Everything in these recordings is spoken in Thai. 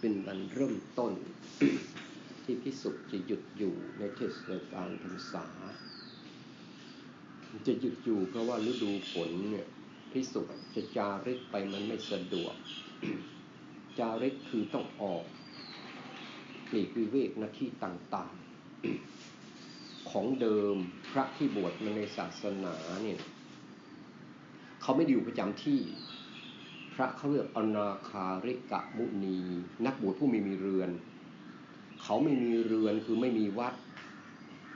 เป็นวันเริ่มต้น ที่พิสุจะหยุดอยู่ในเทศกาลพรรษา จะหยุดอยู่เพราะว่าฤดูฝนเนี่ยพิสุจะจาริกไปมันไม่สะดวก จาริกคือต้องออกหลีกวิเวกหน้าที่ต่างๆ ของเดิมพระที่บวชมาในศาสนาเนี่ยเขาไม่ได้อยู่ประจำที่ ระเขาเรียกอนาคาริกะมุนี นักบวชผู้ไม่มีเรือน เขาไม่มีเรือนคือไม่มีวัด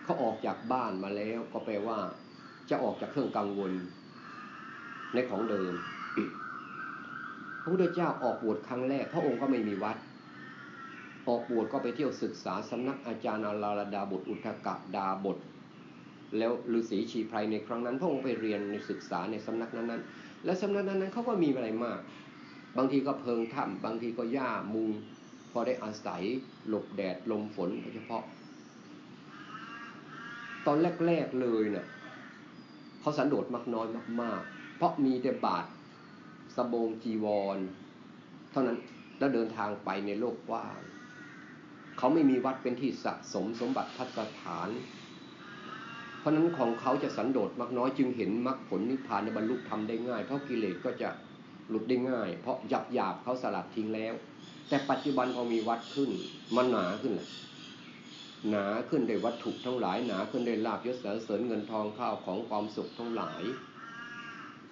เขาออกจากบ้านมาแล้ว ก็แปลว่า จะออกจากเครื่องกังวล ในของเดิมพระพุทธเจ้าออกบวชครั้งแรก พระองค์ก็ไม่มีวัด ออกบวชก็ไปเที่ยวศึกษาสำนักอาจารย์อาลาลดาบทอุทกะดาบท แล้วฤาษีชีไพรในครั้งนั้น พระองค์ไปเรียนในศึกษาในสำนักนั้นๆและสำนักนั้นๆเขาก็มีอะไรมาก บางทีก็เพิงถ้ำบางทีก็หญ้ามุง พอได้อาศัยหลบแดดลมฝนโดยเฉพาะ ตอนแรกๆเลยเนะ่ยเขาสันโดษมากน้อยมาก ๆ เพราะมีแต่บาทสบงจีวร เท่านั้นแล้วเดินทางไปในโลกกว้างเขาไม่มีวัดเป็นที่สะสมสมบัติพัฒฐาน เพราะนั้นของเขาจะสันโดษมากน้อยจึงเห็นมรรคผลนิพพานในบรรลุธรรมได้ง่าย เพราะกิเลสก็จะ หลุดได้ง่าย เพราะหยับหยาบเขาสลัดทิ้งแล้ว แต่ปัจจุบันพอมีวัดขึ้น มันหนาขึ้นแหละหนาขึ้นได้วัตถุทั้งหลาย หนาขึ้นได้ลาบยศเสริญเงินทองข้าวของความสุขทั้งหลาย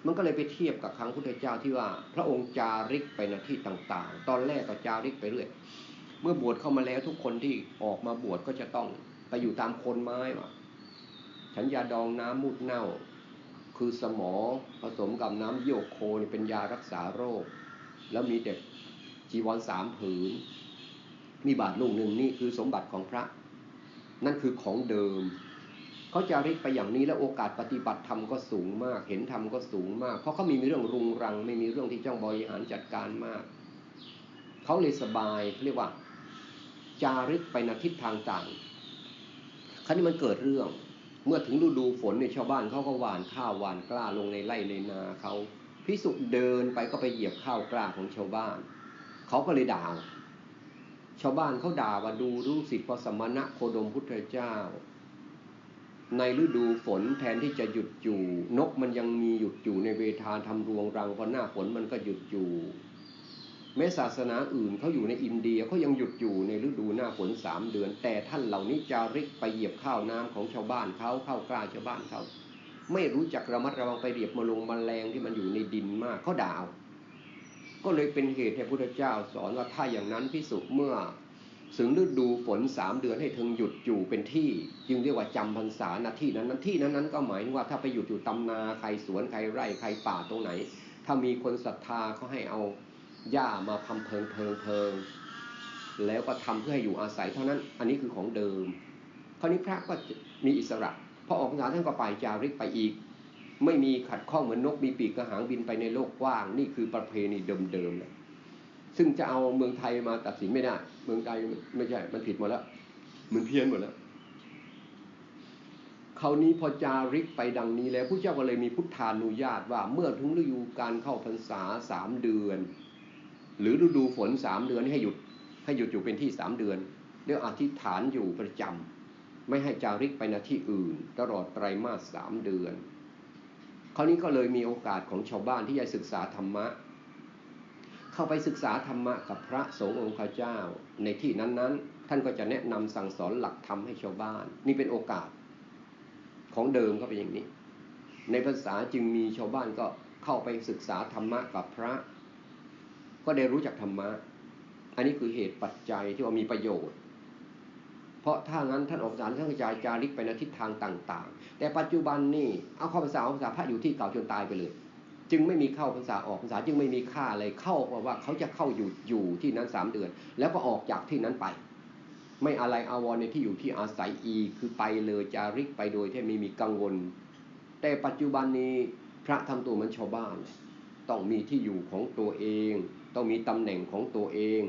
มันก็เลยไปเทียบกับครั้งพุทธเจ้าที่ว่า พระองค์จาริกไปณที่ต่าง ๆ ตอนแรกก็จาริกไปเรื่อยเมื่อบวชเข้ามาแล้วทุกคนที่ออกมาบวชก็จะต้องไปอยู่ตามคนไม้ว่ะฉันยาดองน้ำมูดเน่า คือสมอผสมกับน้ำโยโคนี่เป็นยารักษาโรค แล้วมีเด็กจีวรสามผืน มีบาทลูกหนึ่งนี่คือสมบัติของพระ นั่นคือของเดิม เขาจะริกไปอย่างนี้แล้วโอกาสปฏิบัติธรรมก็สูงมาก เห็นธรรมก็สูงมาก เพราะเขามีเรื่องรุงรัง ไม่มีเรื่องที่จ้องบริหารจัดการมาก เขาเลยสบายเรียกว่า จาริกไปในทิศทางต่างคราวนี้มันเกิดเรื่อง เมื่อถึงฤดูฝนในชาวบ้านเขาก็หว่านข้าวหว่านกล้าลงในไร่ในนาเขาพิสุเดินไปก็ไปเหยียบข้าวกล้าของชาวบ้านเขาก็เลยด่า ชาวบ้านเขาด่าว่าดูรู้สิทธิพสมณะโคดมพุทธเจ้า ในฤดูฝนแทนที่จะหยุดอยู่ นกมันยังมีหยุดอยู่ในเวทาทำรวงรังพอหน้าฝนมันก็หยุดอยู่ แม้ศาสนาอื่นเขาอยู่ในอินเดียเขายังหยุดอยู่ในฤดูหน้าฝนสามเดือน แต่ท่านเหล่านี้จาริกไปเหยียบข้าวน้ำของชาวบ้านเขาเข้ากล้าชาวบ้านเขาไม่รู้จักระมัดระวังไปเหยียบมาลงมาแรงที่มันอยู่ในดินมากเขาด่าก็เลยเป็นเหตุให้พระพุทธเจ้าสอนว่าถ้าอย่างนั้นพิสุเมื่อถึงฤดูฝนสามเดือนให้ถึงหยุดอยู่เป็นที่ จึงเรียกว่าจำพรรษาหน้าที่นั้นนั้นที่นั้นนั้นก็หมายว่าถ้าไปหยุดอยู่ตำนาใครสวนใครไร่ใครป่าตรงไหน ถ้ามีคนศรัทธาเขาให้เอา หญ้ามาทำเพิงเพิงเพิงแล้วก็ทำเพื่อให้อยู่อาศัยเท่านั้น อันนี้คือของเดิม คราวนี้พระก็มีอิสระพอออกพรรษาท่านก็ไปจาริกไปอีก ไม่มีขัดข้องเหมือนนกมีปีกกระหางบินไปในโลกกว้าง นี่คือประเพณีเดิมๆเลยซึ่งจะเอาเมืองไทยมาตัดสินไม่ได้ เมืองไทยไม่ใช่ มันผิดหมดแล้ว มันเพี้ยนหมดแล้วคราวนี้พอจาริกไปดังนี้แล้วผู้เจ้าก็เลยมีพุทธานุญาตว่าเมื่อถึงฤดูการเข้าพรรษาสามเดือน หรือฤดูฝนสามเดือนให้หยุดให้หยุดอยู่เป็นที่สามเดือนเรียกอธิษฐานอยู่ประจำไม่ให้จาริกไปณที่อื่น ตลอดไตรมาสสามเดือน คราวนี้ก็เลยมีโอกาสของชาวบ้านที่จะศึกษาธรรมะ เข้าไปศึกษาธรรมะกับพระสงฆ์องค์ข้าเจ้า ในที่นั้นๆ ท่านก็จะแนะนำสั่งสอนหลักธรรมให้ชาวบ้าน นี่เป็นโอกาสของเดิมก็เป็นอย่างนี้ ในภาษาจึงมีชาวบ้านก็เข้าไปศึกษาธรรมะกับพระ ก็ได้รู้จักธรรมะ อันนี้คือเหตุปัจจัยที่ว่ามีประโยชน์ เพราะถ้างั้นท่านออกสารท่านกระจายจาริกไปในทิศทางต่าง ๆ แต่ปัจจุบันนี่เอาข้าพรรษาออกพรรษาพระอยู่ที่เก่าจนตายไปเลย จึงไม่มีเข้าพรรษาออกพรรษาจึงไม่มีค่าอะไรเข้าเพราะว่าเขาจะเข้าอยู่อยู่ที่นั้นสามเดือน แล้วก็ออกจากที่นั้นไป ไม่อะไรอาวรในที่อยู่ที่อาศัยอีคือไปเลยจาริกไปโดยที่ไม่มีกังวล แต่ปัจจุบันนี้พระทำตัวเหมือนชาวบ้าน ต้องมีที่อยู่ของตัวเอง ต้องมีตำแหน่งของตัวเอง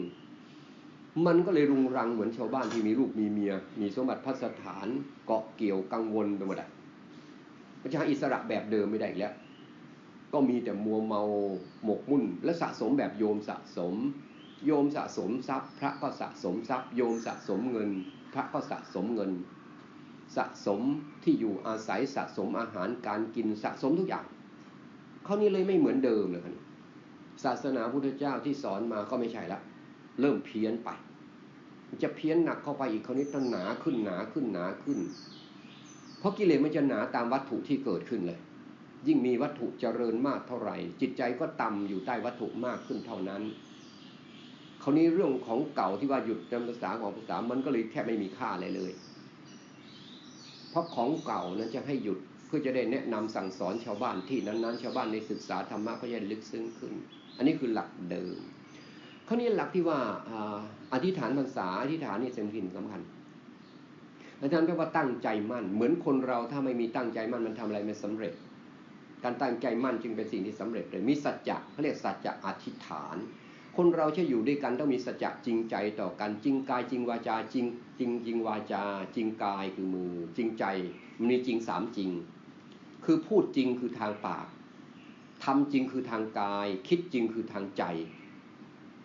มันก็เลยรุงรังเหมือนชาวบ้านที่มีลูกมีเมีย มีสมบัติพัสถานเกาะเกี่ยวกังวลไปหมดอะประชาอิสระแบบเดิมไม่ได้อีกแล้ว ก็มีแต่มัวเมาหมกมุ่น และสะสมแบบโยมสะสม โยมสะสมทรัพย์ พระก็สะสมทรัพย์ โยมสะสมเงิน พระก็สะสมเงิน สะสมที่อยู่อาศัยสะสมอาหารการกินสะสมทุกอย่างเขานี้เลยไม่เหมือนเดิมเลยครับ ศาสนาพุทธเจ้าที่สอนมาก็ไม่ใช่ละ เริ่มเพี้ยนไป จะเพี้ยนหนักเข้าไปอีกคราวนี้ต้องหนาขึ้นหนาขึ้นหนาขึ้น เพราะกิเลสมันจะหนาตามวัตถุที่เกิดขึ้นเลย ยิ่งมีวัตถุเจริญมากเท่าไหร่ จิตใจก็ต่ำอยู่ใต้วัตถุมากขึ้นเท่านั้นคราวนี้เรื่องของเก่าที่ว่าหยุดจำภาษาของภาษามันก็เลยแทบไม่มีค่าอะไรเลย เพราะของเก่านั้นจะให้หยุดเพื่อจะได้แนะนำสั่งสอนชาวบ้านที่นั้นๆ ชาวบ้านในศึกษาธรรมะก็จะลึกซึ้งขึ้น อันนี้คือหลักเดิมคราวนี้หลักที่ว่าอธิษฐานภาษาอธิษฐานนี่สำคัญสำคัญอาจารย์แปลว่าตั้งใจมั่น เหมือนคนเราถ้าไม่มีตั้งใจมั่นมันทำอะไรไม่สำเร็จ การตั้งใจมั่นจึงเป็นสิ่งที่สำเร็จเลยมีสัจจะเขาเรียกสัจจะอธิษฐาน คนเราจะอยู่ด้วยกันต้องมีสัจจะจริงใจต่อกันจริงกายจริงวาจาจริงจริงจริงวาจา จริงกายคือมือ จริงใจมันมีจริงสามจริง คือพูดจริงคือทางปาก ทำจริงคือทางกาย คิดจริงคือทางใจ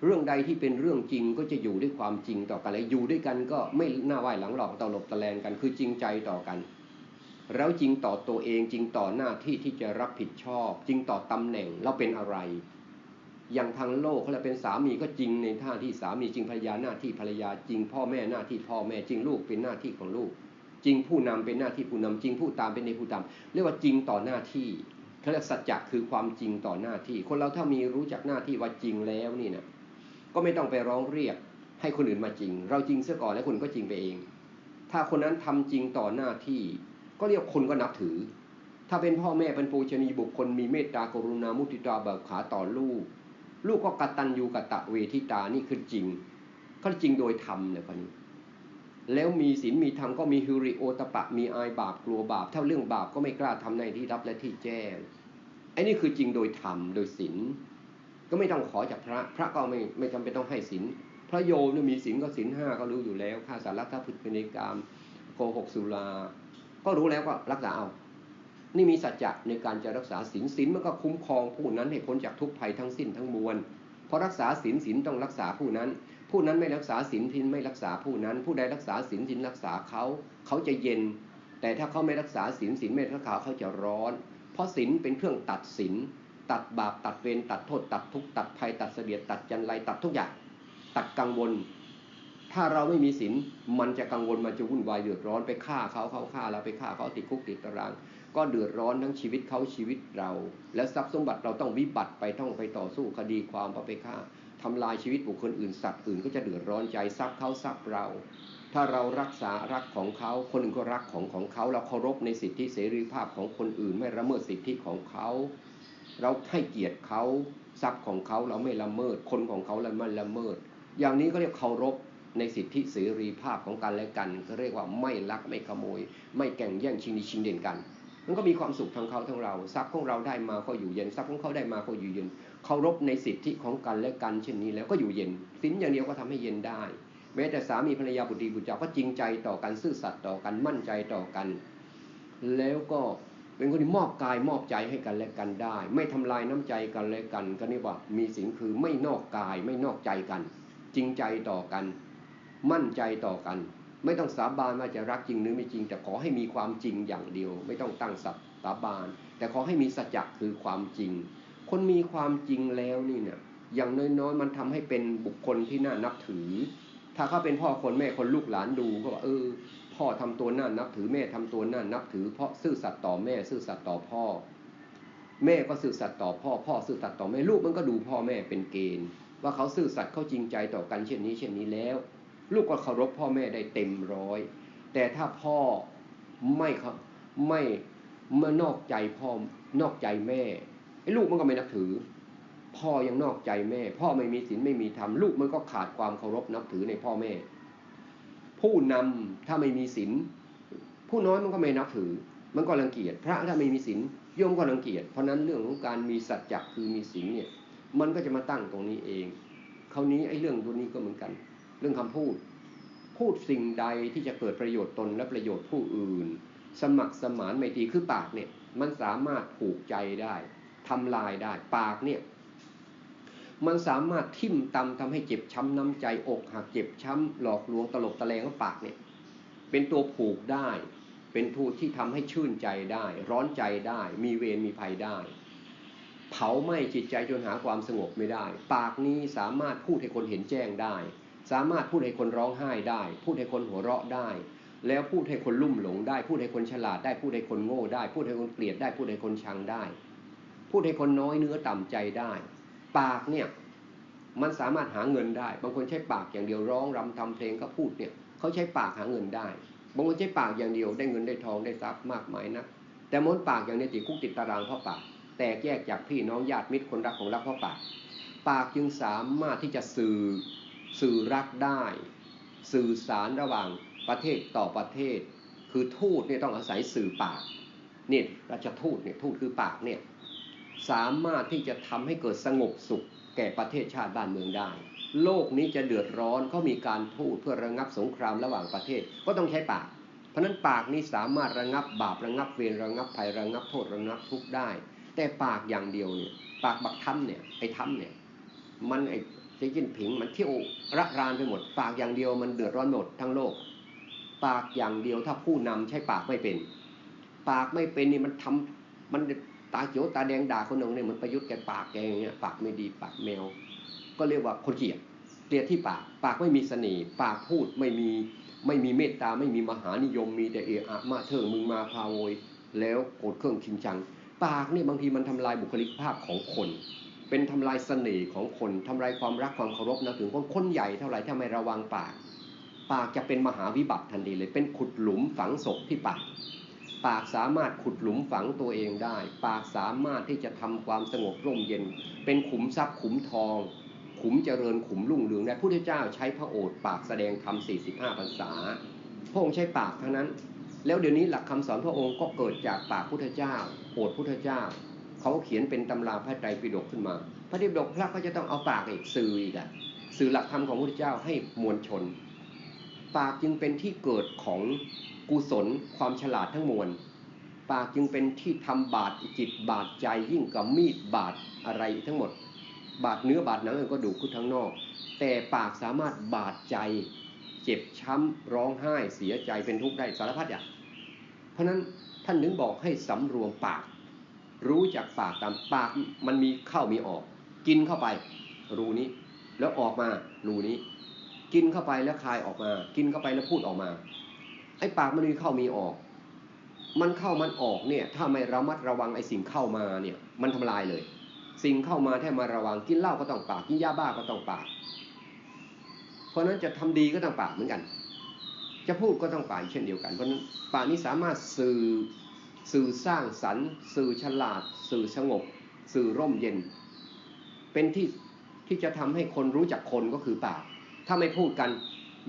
เรื่องใดที่เป็นเรื่องจริงก็จะอยู่ด้วยความจริงต่อกันและอยู่ด้วยกันก็ไม่หน้าไหวหลังหลอกตลบตะแลงกันคือจริงใจต่อกัน แล้วจริงต่อตัวเองจริงต่อหน้าที่ที่จะรับผิดชอบ จริงต่อตำแหน่งเราเป็นอะไร อย่างทางโลกเขาเป็นสามีก็จริงในท่าที่สามีจริงภรรยาหน้าที่ภรรยาจริง พ่อแม่หน้าที่พ่อแม่จริงลูกเป็นหน้าที่ของลูก จริงผู้นำเป็นหน้าที่ผู้นำจริงผู้ตามเป็นในผู้ตาม เรียกว่าจริงต่อหน้าที่ เขาเรียกสัจจะคือความจริงต่อหน้าที่ คนเราถ้ามีรู้จักหน้าที่ว่าจริงแล้วนี่นะก็ไม่ต้องไปร้องเรียกให้คนอื่นมาจริง เราจริงเสียก่อนแล้วคนก็จริงไปเอง ถ้าคนนั้นทำจริงต่อหน้าที่ ก็เรียกคนก็นับถือ ถ้าเป็นพ่อแม่เป็นปูชนีบุคคลมีเมตตากรุณามุติตาเบิกขาต่อลูก ลูกก็กตัญญูกะตะเวทิตานี่คือจริงเขาจริงโดยธรรมเนี่ยคนนี้แล้วมีศีลมีธรรมก็มีฮิริโอตปะมีอายบาปกลัวบาปเท่าเรื่องบาปก็ไม่กล้าทำในที่รับและที่แจ้ง ไอ้นี่คือจริงโดยธรรมโดยศีลก็ไม่ต้องขอจากพระ พระก็ไม่ไม่จำเป็นต้องให้ศีลพระโยมเนี่ยมีศีลก็ศีลห้าก็รู้อยู่แล้วค่าสารักถ้าผิดเป็นกรรมโกหกสุรา ก็รู้แล้วก็รักษาเอา นี่มีสัจจะในการจะรักษาศีลศีลมันก็คุ้มครองผู้นั้นให้พ้นจากทุกภัยทั้งสิ้นทั้งมวลเพราะรักษาศีลศีลต้องรักษาผู้นั้น ผู้นั้นไม่รักษาศีลทินไม่รักษาผู้นั้น ผู้ใดรักษาศีลทินรักษาเขาเขาจะเย็น แต่ถ้าเขาไม่รักษาศีลศีลไม่รักษาเขาจะร้อน ราะศีลเป็นเครื่องตัดศีลตัดบาปตัดเวรตัดโทษ ตัดทุกตัดภัยตัดเสบียดตัดจันไรตัดทุกอย่าง ตัดกังวล ถ้าเราไม่มีศีลมันจะกังวลมันจะวุ่นวายเดือดร้อนไปฆ่าเขาเขาฆ่าเราไปฆ่าเขาติดคุกติดตาราง ก็เดือดร้อนทั้งชีวิตเขาชีวิตเรา และทรัพย์สมบัติเราต้องวิบัติไปต้องไปต่อสู้คดีความเพราะไปฆ่าทำลายชีวิตบุคคลอื่นสัตว์อื่นก็จะเดือดร้อนใจทรัพย์เขาทรัพย์เรา ถ้าเรารักษารักของเขาคนอื่นก็รักของของเขา เราเคารพในสิทธิเสรีภาพของคนอื่น ไม่ละเมิดสิทธิของเขา เราให้เกียรติเขาทรัพย์ของเขาเราไม่ละเมิด คนของเขาเราไม่ละเมิด อย่างนี้ก็เรียกเคารพในสิทธิเสรีภาพของกันและกันก็เรียกว่าไม่ลักไม่ขโมย ไม่แก่งแย่งชิงดีชิงเด่นกัน มันก็มีความสุขทั้งเขาทั้งเรา ทรัพย์ของเราได้มาก็อยู่เย็นทรัพย์ของเขาได้มาก็อยู่เย็นเคารพในสิทธิของกันและกัน เช่นนี้แล้วก็อยู่เย็นสินอย่างเดียวก็ทำให้เย็นได้ ม้แต่สามีภรรยาบุตรีบุตรเจ้าก็จริงใจต่อกันซื่อสัตย์ต่อกันมั่นใจต่อกัน แล้วก็เป็นคนที่มอบกายมอบใจให้กันและกันได้ ไม่ทำลายน้ำใจกันและกันก็นี่ว่ามีสิ่งคือไม่นอกกายไม่นอกใจกัน จริงใจต่อกัน มั่นใจต่อกัน ไม่ต้องสาบานว่าจะรักจริงหรือไม่จริง แต่ขอให้มีความจริงอย่างเดียว ไม่ต้องตั้งสัตสาบาน แต่ขอให้มีสัจจคือความจริง คนมีความจริงแล้วนี่เนี่ยอย่างน้อยๆมันทำให้เป็นบุคคลที่น่านับถือ ถ้าเขาเป็นพ่อคนแม่คนลูกหลานดูก็ว่าเออ พ่อทำตัวน่านับถือแม่ทำตัวน่านับถือเพราะซื่อสัตย์ต่อแม่ ซื่อสัตย์ต่อพ่อ แม่ก็ซื่อสัตย์ต่อพ่อ พ่อซื่อสัตย์ต่อแม่ลูกมันก็ดูพ่อแม่เป็นเกณฑ์ ว่าเขาซื่อสัตย์เขาจริงใจต่อกันเช่นนี้ เช่นนี้แล้ว ลูกก็เคารพพ่อแม่ได้เต็มร้อย แต่ถ้าพ่อไม่ครับไม่เมื่อนอกใจพ่อนอกใจแม่ไอ้ลูกมันก็ไม่นับถือ พ่อยังนอกใจแม่ พ่อไม่มีศีลไม่มีธรรมลูกมันก็ขาดความเคารพนับถือในพ่อแม่ ผู้นำถ้าไม่มีศีลผู้น้อยมันก็ไม่นับถือ มันก็รังเกียจพระถ้าไม่มีศีลโยมก็รังเกียจเพราะนั้นเรื่องของการมีสัจจะคือมีศีลเนี่ยมันก็จะมาตั้งตรงนี้เองคราวนี้ไอ้เรื่องตัวนี้ก็เหมือนกัน เรื่องคำพูด พูดสิ่งใดที่จะเกิดประโยชน์ตนและประโยชน์ผู้อื่น สมัครสมานไมตรีคือปากเนี่ยมันสามารถผูกใจได้ทำลายได้ปากเนี่ย มันสามารถทิ่มตำทำให้เจ็บช้ำน้ำใจอกหักเจ็บช้ำหลอกลวงตลบตะแลงปากเนี่ยเป็นตัวผูกได้ เป็นทูที่ทำให้ชื่นใจได้ ร้อนใจได้ มีเวรมีภัยได้ เผาไหม้จิตใจจนหาความสงบไม่ได้ ปากนี้สามารถพูดให้คนเห็นแจ้งได้ สามารถพูดให้คนร้องไห้ได้ พูดให้คนหัวเราะได้ แล้วพูดให้คนลุ่มหลงได้ พูดให้คนฉลาดได้ พูดให้คนโง่ได้ พูดให้คนเกลียดได้ พูดให้คนชังได้ พูดให้คนน้อยเนื้อต่ำใจได้ ปากเนี่ยมันสามารถหาเงินได้ บางคนใช้ปากอย่างเดียวร้องรำทำเพลงก็พูดเนี่ยเขาใช้ปากหาเงินได้ บางคนใช้ปากอย่างเดียวได้เงินได้ทองได้ทรัพย์มากมายนะแต่ม้นปากอย่างนี้ติดคุกติดตารางเพราะปาก แตกแยกจากพี่น้องญาติมิตรคนรักของรักเพราะปาก ปากจึงสามารถที่จะสื่อสื่อรักได้ สื่อสารระหว่างประเทศต่อประเทศ คือทูตเนี่ยต้องอาศัยสื่อปากนี่ราชทูตเนี่ยทูตคือปากเนี่ย สามารถที่จะทำให้เกิดสงบสุข แก่ประเทศชาติบ้านเมืองได้ โลกนี้จะเดือดร้อนเขามีการทูตเพื่อระงับสงครามระหว่างประเทศก็ต้องใช้ปาก เพราะนั้นปากนี้สามารถระงับบาประงับเวรระงับภัยระงับโทษระงับทุกข์ได้ แต่ปากอย่างเดียวเนี่ยปากบักทันเนี่ยไอ้ทันเนี่ยมันไอ้เจ๊จิ้นผิงมันเที่ยวระรานไปหมด ปากอย่างเดียวมันเดือดร้อนหมดทั้งโลก ปากอย่างเดียวถ้าผู้นำใช้ปากไม่เป็น ปากไม่เป็นนี่มันทำมัน ตาเขียวตาแดงด่าคนหนึ่งเนี่ยเหมันประยุทธ์แกปากแกอย่างเงี้ยปากไม่ดีปากแมว ก็เรียกว่าคนเกลียดเกลียดที่ปาก ปากไม่มีเสน่ห์ปากพูดไม่มีไม่มีเมตตาไม่มีมหานิยม มีแต่เอะอะมาเถิงมึงมาพาโวยแล้วโกรธเครื่องชิงชัง ปากเนี่ยบางทีมันทำลายบุคลิกภาพของคน เป็นทำลายเสน่ห์ของคนทำลายความรักความเคารพนะถึงคนคนใหญ่เท่าไหร่ถ้าไม่ระวังปาก ปากจะเป็นมหาวิบัติทันทีเลย เป็นขุดหลุมฝังศพที่ปาก ปากสามารถขุดหลุมฝังตัวเองได้ ปากสามารถที่จะทำความสงบร่มเย็น เป็นขุมทรัพย์ขุมทอง ขุมเจริญขุมรุ่งเรืองได้พุทธเจ้าใช้พระโอษฐ์ปากแสดงธรรม45พรรษาพระองค์ใช้ปากเทั้งนั้น แล้วเดี๋ยวนี้หลักคำสอนพระองค์ก็เกิดจากปากพุทธเจ้า โอษฐ์พุทธเจ้า เขาเขียนเป็นตำราพระไตรปิฎกขึ้นมา พระไตรปิฎกพระก็จะต้องเอาปากอีกสื่ออีกอะสื่อหลักธรรมของพระพุทธเจ้าให้มวลชน ปากจึงเป็นที่เกิดของ กุศลความฉลาดทั้งมวล ปากจึงเป็นที่ทำบาดจิตบาดใจยิ่งกับมีดบาดอะไรทั้งหมด บาดเนื้อบาดหนังก็ดูขึ้นทั้งนอก แต่ปากสามารถบาดใจ เจ็บช้ำร้องไห้เสียใจเป็นทุกข์ได้สารพัดอย่างเพราะนั้นท่านถึงบอกให้สำรวมปาก รู้จักปากตามปากมันมีเข้ามีออก กินเข้าไป รูนี้ แล้วออกมารูนี้ กินเข้าไปแล้วคายออกมา กินเข้าไปแล้วพูดออกมา ไอ้ปากมันมีเข้ามีออก มันเข้ามันออกเนี่ย ถ้าไม่ระมัดระวังไอ้สิ่งเข้ามาเนี่ย มันทำลายเลย สิ่งเข้ามาถ้ามาระวังกินเหล้าก็ต้องปากกินยาบ้าก็ต้องปาก เพราะนั้นจะทำดีก็ต้องปากเหมือนกัน จะพูดก็ต้องปากเช่นเดียวกัน เพราะนั้นปากนี้สามารถสื่อสื่อสร้างสรรค์ สื่อฉลาด สื่อสงบ สื่อร่มเย็น เป็นที่ที่จะทำให้คนรู้จักคนก็คือปาก ถ้าไม่พูดกัน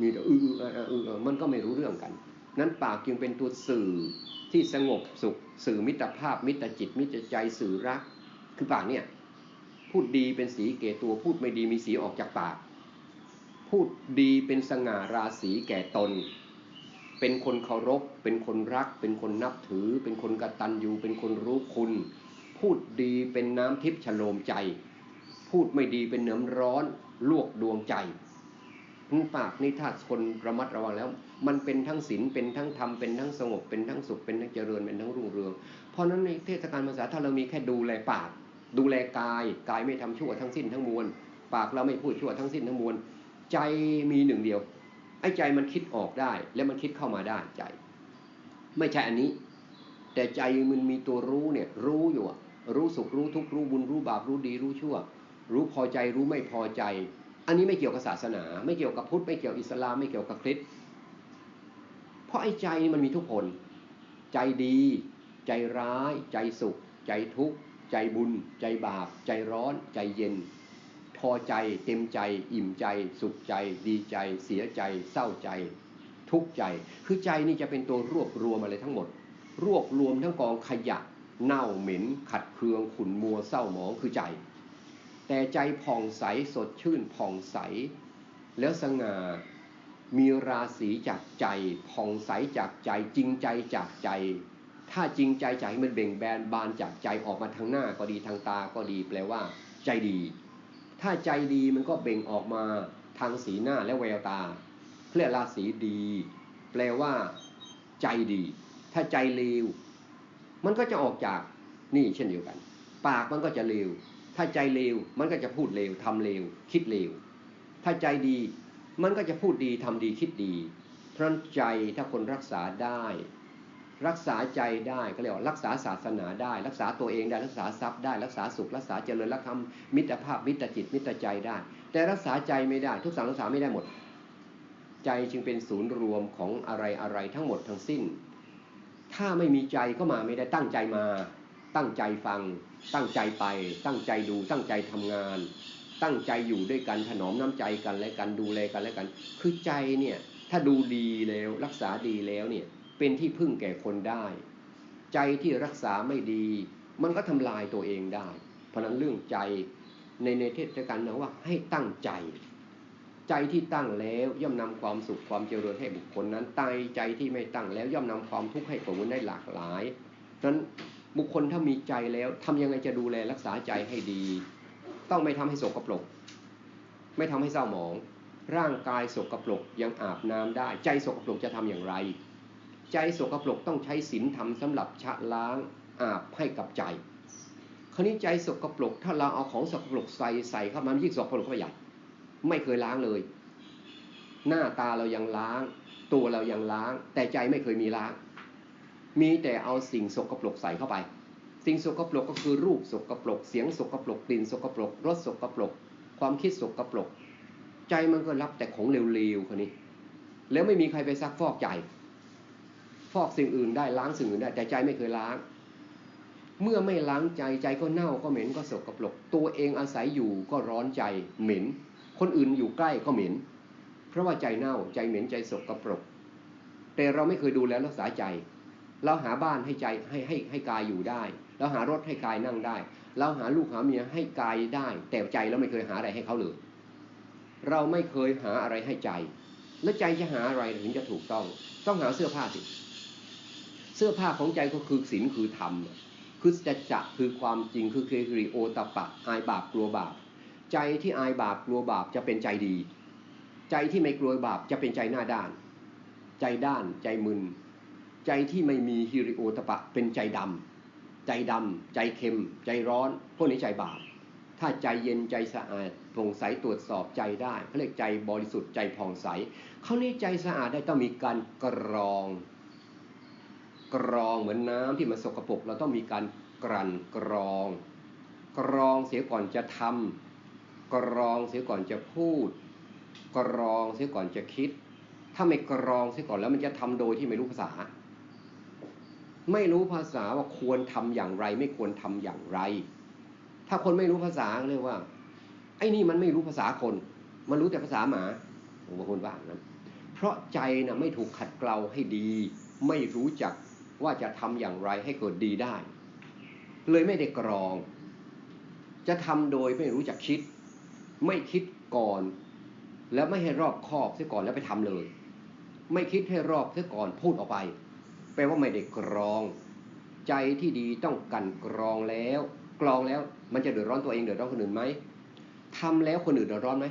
มีแต่อือออเออมันก็ไม่รู้เรื่องกัน นั้นปากจึงเป็นตัวสื่อที่สงบสุข สื่อมิตรภาพ มิตรจิต มิตรใจสื่อรัก คือปากเนี่ยพูดดีเป็นสีเกตัวพูดไม่ดีมีสีออกจากปาก พูดดีเป็นสง่าราศีแก่ตน เป็นคนเคารพ เป็นคนรัก เป็นคนนับถือ เป็นคนกตัญญูเป็นคนรู้คุณ พูดดีเป็นน้ำทิพย์ฉโลมใจ พูดไม่ดีเป็นน้ำร้อน ลวกดวงใจ ปากนี่ถ้าคนระมัดระวังแล้ว มันเป็นทั้งศีลเป็นทั้งธรรมเป็นทั้งสงบเป็นทั้งสุขเป็นทั้งเจริญเป็นทั้งรุ่งเรือง เพราะนั้นในเทศกาลภาษาถ้าเรามีแค่ดูแลปาก ดูแลกายกายไม่ทำชั่วทั้งสิ้นทั้งมวลปากเราไม่พูดชั่วทั้งสิ้นทั้งมวลใจมีหนึ่งเดียวไอ้ใจมันคิดออกได้ แล้วมันคิดเข้ามาได้ใจ ไม่ใช่อันนี้ แต่ใจมันมีตัวรู้เนี่ยรู้อยู่รู้สุขรู้ทุกข์รู้บุญรู้บาปรู้ดีรู้ชั่ว รู้พอใจรู้ไม่พอใจ อันนี้ไม่เกี่ยวกับศาสนา ไม่เกี่ยวกับพุทธไม่เกี่ยวอิสลามไม่เกี่ยวกับคริสต์เพราะไอ้ใจนี่มันมีทุกคน ใจดี ใจร้าย ใจสุข ใจทุกข์ ใจบุญ ใจบาป ใจร้อน ใจเย็น พอใจเต็มใจ อิ่มใจ สุขใจ ดีใจ เสียใจ เศร้าใจ ทุกข์ใจ คือใจนี่จะเป็นตัวรวบรวมอะไรทั้งหมด รวบรวมทั้งกองขยะ เน่าเหม็น ขัดเคืองขุนมัวเศร้าหมองคือใจ แต่ใจผ่องใสสดชื่นผ่องใส แล้วสง่ามีราศีจากใจผ่องใสจากใจจริงใจจากใจ ถ้าจริงใจใจมันเบ่งแบนบานจากใจออกมาทางหน้าก็ดีทางตาก็ดีแปลว่า ใจดี ถ้าใจดีมันก็เบ่งออกมาทางสีหน้าและแววตาเรียกราศีดี แปลว่า ใจดี ถ้าใจเลวมันก็จะออกจากนี่เช่นเดียวกัน ปากมันก็จะเลว ถ้าใจเลวมันก็จะพูดเลวทำเลวคิดเลว ถ้าใจดีมันก็จะพูดดีทำดีคิดดี เพราะใจถ้าคนรักษาได้ รักษาใจได้ก็เรียกว่ารักษาศาสนาได้ รักษาตัวเองได้รักษาทรัพย์ได้รักษาสุขรักษาเจริญรักธรรมมิตรภาพมิตรจิตมิตรใจได้ แต่รักษาใจไม่ได้ทุกสั่งรักษาไม่ได้หมด ใจจึงเป็นศูนย์รวมของอะไรอะไรทั้งหมดทั้งสิ้น ถ้าไม่มีใจก็มาไม่ได้ตั้งใจมา ตั้งใจฟัง ตั้งใจไป ตั้งใจดู ตั้งใจทำงาน ตั้งใจอยู่ด้วยกันถนอมน้ำใจกันและกันดูแลกันและกัน คือใจเนี่ยถ้าดูดีแล้วรักษาดีแล้วเนี่ยเป็นที่พึ่งแก่คนได้ ใจที่รักษาไม่ดี มันก็ทำลายตัวเองได้ เพราะนั้นเรื่องใจในในเทศกาลนะว่าให้ตั้งใจ ใจที่ตั้งแล้วย่อมนำความสุขความเจริญให้บุคคลนั้นตายใจที่ไม่ตั้งแล้วย่อมนำความทุกข์ให้ผลได้หลากหลายนั้น บุคคลถ้ามีใจแล้วทำยังไงจะดูแลรักษาใจให้ดี ต้องไม่ทำให้โสกปรก ไม่ทำให้เศร้าหมอง ร่างกายโสกปรกยังอาบน้ำได้ ใจโสกปรกจะทำอย่างไร ใจสกปรกต้องใช้ศีลธรรมสำหรับชะล้างอาบให้กับใจคราวนี้ใจสกปรกถ้าเราเอาของสกปรกใส่ใส่เข้ามายิ่งสกปรกเข้าไปใหญ่ไม่เคยล้างเลย หน้าตาเรายังล้าง ตัวเรายังล้าง แต่ใจไม่เคยมีล้าง มีแต่เอาสิ่งสกปรกใส่เข้าไป สิ่งสกปรกก็คือรูปสกปรก เสียงสกปรก กลิ่นสกปรก รสสกปรก ความคิดสกปรก ใจมันก็รับแต่ของเร็วๆคนนี้ แล้วไม่มีใครไปซักฟอกใจ ฟอกสิ่งอื่นได้ล้างสิ่งอื่นได้ แต่ใจไม่เคยล้าง เมื่อไม่ล้างใจใจก็เน่าก็เหม็นก็สกปรก ตัวเองอาศัยอยู่ก็ร้อนใจเหม็น คนอื่นอยู่ใกล้ก็เหม็น เพราะว่าใจเน่าใจเหม็นใจสกปรก แต่เราไม่เคยดูแลรักษาใจ เราหาบ้านให้ใจให้ให้ให้กายอยู่ได้เราหารถให้กายนั่งได้ เราหาลูกหาเมียให้กายได้ แต่ใจเราไม่เคยหาอะไรให้เขาเลย เราไม่เคยหาอะไรให้ใจ แล้วใจจะหาอะไรถึงจะถูกต้อง ต้องหาเสื้อผ้าสิเสื้อผ้าของใจก็คือศีลคือธรรมคือจะจะคือความจริงคือเคริโอตปะอายบาปกลัวบาป ใจที่อายบาปกลัวบาปจะเป็นใจดี ใจที่ไม่กลัวบาปจะเป็นใจหน้าด้าน ใจด้านใจมึน ใจที่ไม่มีฮิริโอตปะเป็นใจดำใจดำใจเค็ม ใจร้อน พวกนี้ใจบาปถ้าใจเย็นใจสะอาดโปร่งใสตรวจสอบใจได้เขาเรียกใจบริสุทธิ์ใจผ่องใสเขานี้ใจสะอาดได้ต้องมีการกรอง กรองเหมือนน้ำที่มันสกปรกเราต้องมีการกลั่นกรอง กรองเสียก่อนจะทำกรองเสียก่อนจะพูด กรองเสียก่อนจะคิด ถ้าไม่กรองเสียก่อนแล้วมันจะทำโดยที่ไม่รู้ภาษา ไม่รู้ภาษาว่าควรทำอย่างไร ไม่ควรทำอย่างไร ถ้าคนไม่รู้ภาษาเรียกว่า ไอ้นี่มันไม่รู้ภาษาคน มันรู้แต่ภาษาหมาบางคนว่านั้นเพราะใจนะ่ะไม่ถูกขัดเกลาให้ดี ไม่รู้จักว่าจะทำอย่างไรให้เกิดดีได้ เลยไม่ได้กรอง จะทำโดยไม่รู้จักคิด ไม่คิดก่อน แล้วไม่ให้รอบคอบเสียก่อนแล้วไปทำเลย ไม่คิดให้รอบเสียก่อนพูดออกไป แปลว่าไม่ได้กรอง ใจที่ดีต้องกันกรองแล้ว กรองแล้วมันจะเดือดร้อนตัวเองเดือดร้อนคนอื่นไหมทำแล้วคนอื่นเดือดร้อนไหม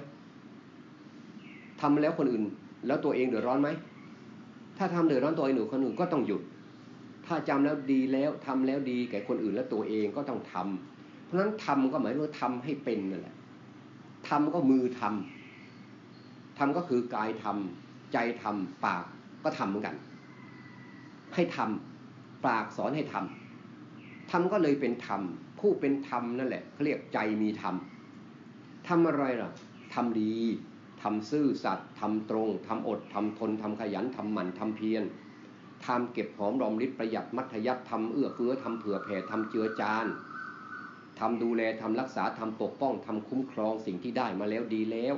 ทำแล้วคนอื่น แล้วตัวเองเดือดร้อนไหมถ้าทำเดือดร้อนตัวเองหรือคนอื่นก็ต้องหยุด ถ้าจำแล้วดีแล้วทำแล้วดีแก่คนอื่นและตัวเองก็ต้องทำเพราะฉะนั้นทำก็หมายถึงทำให้เป็นนั่นแหละทำก็มือทำทำก็คือกายทำใจทำปากก็ทำเหมือนกัน ให้ทำปากสอนให้ทำทำก็เลยเป็นธรรม ผู้เป็นธรรมนั่นแหละเขาเรียกใจมีธรรมทำอะไรล่ะทำดีทำซื่อสัตย์ทำตรงทำอดทำทนทำขยันทำหมั่นทำเพียรทำเก็บหอมรอมริบประหยัดมัธยัติทำเอื้อเฟื้อทำเผื่อแผ่ทำเจือจานทำดูแลทำรักษาทำปกป้องทำคุ้มครองสิ่งที่ได้มาแล้วดีแล้ว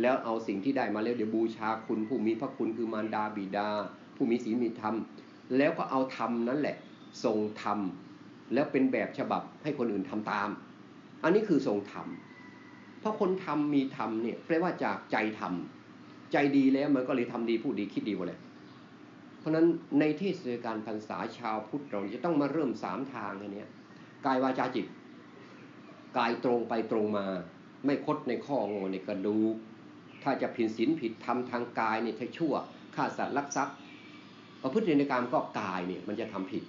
แล้วเอาสิ่งที่ได้มาแล้วเดี๋ยวบูชาคุณผู้มีพระคุณคือมารดาบิดา ผู้มีศีลมีธรรม แล้วก็เอาธรรมนั้นแหละทรงธรรม แล้วเป็นแบบฉบับให้คนอื่นทำตาม อันนี้คือทรงธรรม เพราะคนทำมีธรรมเนี่ยแปลว่าจากใจทำใจดีแล้วมันก็เลยทำดีพูดดีคิดดีหมดเลยเพราะนั้นในเทศกาลพรรษาชาวพุทธเราจะต้องมาเริ่มสามทางอันนี้กายวาจาจิตกายตรงไปตรงมา ไม่คดในข้องอในกระดูกถ้าจะผิดศีลผิดธรรมทางกายเนี่ยถ้าชั่วฆ่าสัตว์ลักทรัพย์ ประพฤติในกรรมก็กายเนี่ยมันจะทำผิด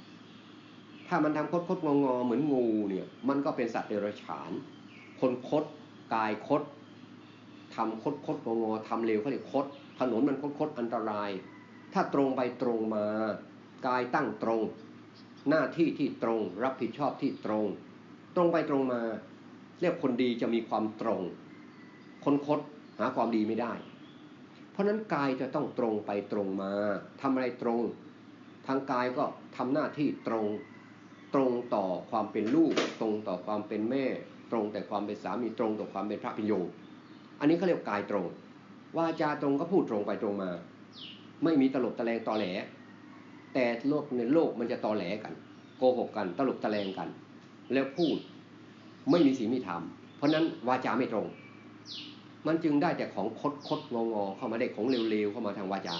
ถ้ามันทำคดคดงองอเหมือนงูเนี่ยมันก็เป็นสัตว์เดรัจฉาน คนคดกายคดทำคดคดงองอทำเร็วเขาเรียกคดถนนมันคดคดอันตราย ถ้าตรงไปตรงมากายตั้งตรง หน้าที่ที่ตรงรับผิดชอบที่ตรง ตรงไปตรงมา เรียกคนดีจะมีความตรง คนคดหาความดีไม่ได้ เพราะนั้นกายจะต้องตรงไปตรงมาทำอะไรตรง ทางกายก็ทำหน้าที่ตรงตรงต่อความเป็นลูก ตรงต่อความเป็นแม่ ตรงแต่ความเป็นสามีตรงต่อความเป็นพระพิโยอันนี้เขาเรียกกายตรง วาจาตรงก็พูดตรงไปตรงมา ไม่มีตลบตะแลงตอแหล แต่โลกในโลกมันจะตอแหลกัน โกหกกันตลบตะแลงกัน แล้วพูดไม่มีศีลมีธรรมเพราะนั้นวาจาไม่ตรง มันจึงได้แต่ของคดคดงองอเข้ามาได้ของเร็วๆเข้ามาทางวาจา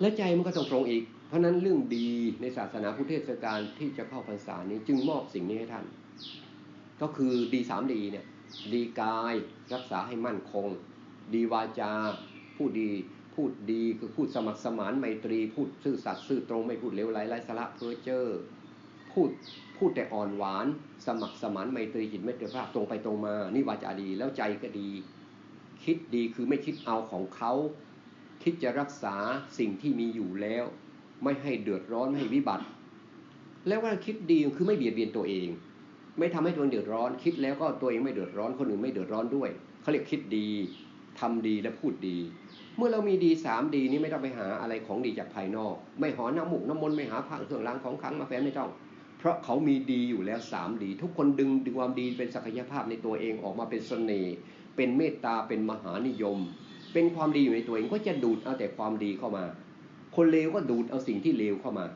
และใจมันก็ต้องตรงอีก เพราะนั้นเรื่องดีในศาสนาพุทธเทศกาลที่จะเข้าพรรษานี้จึงมอบสิ่งนี้ให้ท่าน ก็คือดีสามดีเนี่ยดีกายรักษาให้มั่นคง ดีวาจาพูดดีพูดดีคือพูดสมัครสมานไมตรี พูดซื่อสัตย์ซื่อตรงไม่พูดเลวไหลไร้สาระเพ้อเจ้อ พูดพูดแต่อ่อนหวาน สมัครสมานไมตรีจิตเมตตาภาพตรงไปตรงมานี่วาจาดีแล้วใจก็ดี คิดดีคือไม่คิดเอาของเขา คิดจะรักษาสิ่งที่มีอยู่แล้ว ไม่ให้เดือดร้อนไม่ให้วิบัติ แล้วว่าคิดดีคือไม่เบียดเบียนตัวเอง ไม่ทำให้ตัวเองเดือดร้อน คิดแล้วก็ตัวเองไม่เดือดร้อนคนอื่นไม่เดือดร้อนด้วยเขาเรียกคิดดีทำดีและพูดดี เมื่อเรามีดีสามดีนี้ไม่ต้องไปหาอะไรของดีจากภายนอก ไม่หอน้ำหมุกน้ำมนต์ไม่หาผ้าเครื่องรางของขลังมาแฝงไม่ต้อง ราะเขามีดีอยู่แล้วสามดี ทุกคนดึงดึงความดีเป็นศักยภาพในตัวเองออกมาเป็นเสน่ห์เป็นเมตตาเป็นมหานิยม เป็นความดีอยู่ในตัวเองก็จะดูดเอาแต่ความดีเข้ามา คนเลวก็ดูดเอาสิ่งที่เลวเข้ามา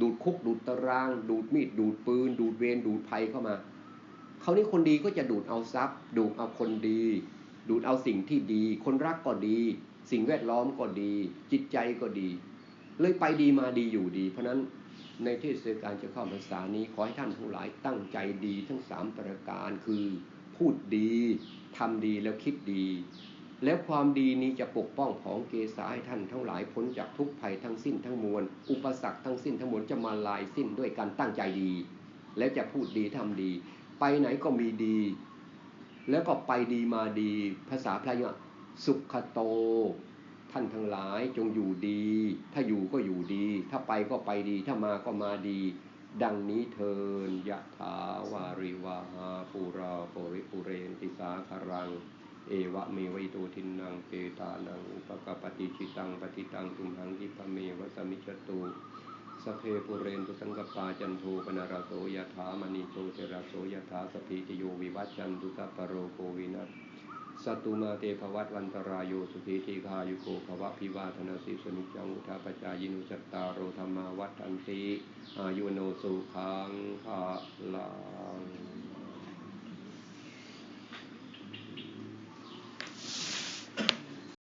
ดูดคุกดูดตาราง ดูดมีดดูดปืน ดูดเวรดูดภัยเข้ามาคราวนี้คนดีก็จะดูดเอาทรัพย์ ดูดเอาคนดี ดูดเอาสิ่งที่ดี คนรักก็ดี สิ่งแวดล้อมก็ดี จิตใจก็ดี เลยไปดีมาดีอยู่ดี เพราะนั้น ในเทศกาลจะเข้าพรรษานี้ขอให้ท่านทั้งหลายตั้งใจดีทั้งสามประการคือพูดดีทำดีแล้วคิดดี แล้วความดีนี้จะปกป้องของเกษาให้ท่านทั้งหลายพ้นจากทุกภัยทั้งสิ้นทั้งมวล อุปสรรคทั้งสิ้นทั้งมวลจะมาลายสิ้นด้วยการตั้งใจดี แล้วจะพูดดีทำดี ไปไหนก็มีดี แล้วก็ไปดีมาดี ภาษาพระยะสุขโต ท่านทั้งหลายจงอยู่ดี ถ้าอยู่ก็อยู่ดี ถ้าไปก็ไปดี ถ้ามาก็มาดี ดังนี้เทินยะถาวาริวาหาปูราปริปุเรนติสาคารัง เอวะเมวิโตทินังเปตานังอุปกปฏิชิตังปฏิตังตุมหังกิปเมวสมิจตุสเพปุเรนตุสังกปาจันโทปนารโสยถามณีโตเทรโสยถาสพีติโยวิวัชจันตุสัพปโรโควินัส สตุมาเตภวัตวันตรายโยสุธีทีคายุโกภวะพิวาธนาสิสนิจังุทาปจายินุจัตตารโรธรรมาวัตันติอายุโนสุขังภาลัง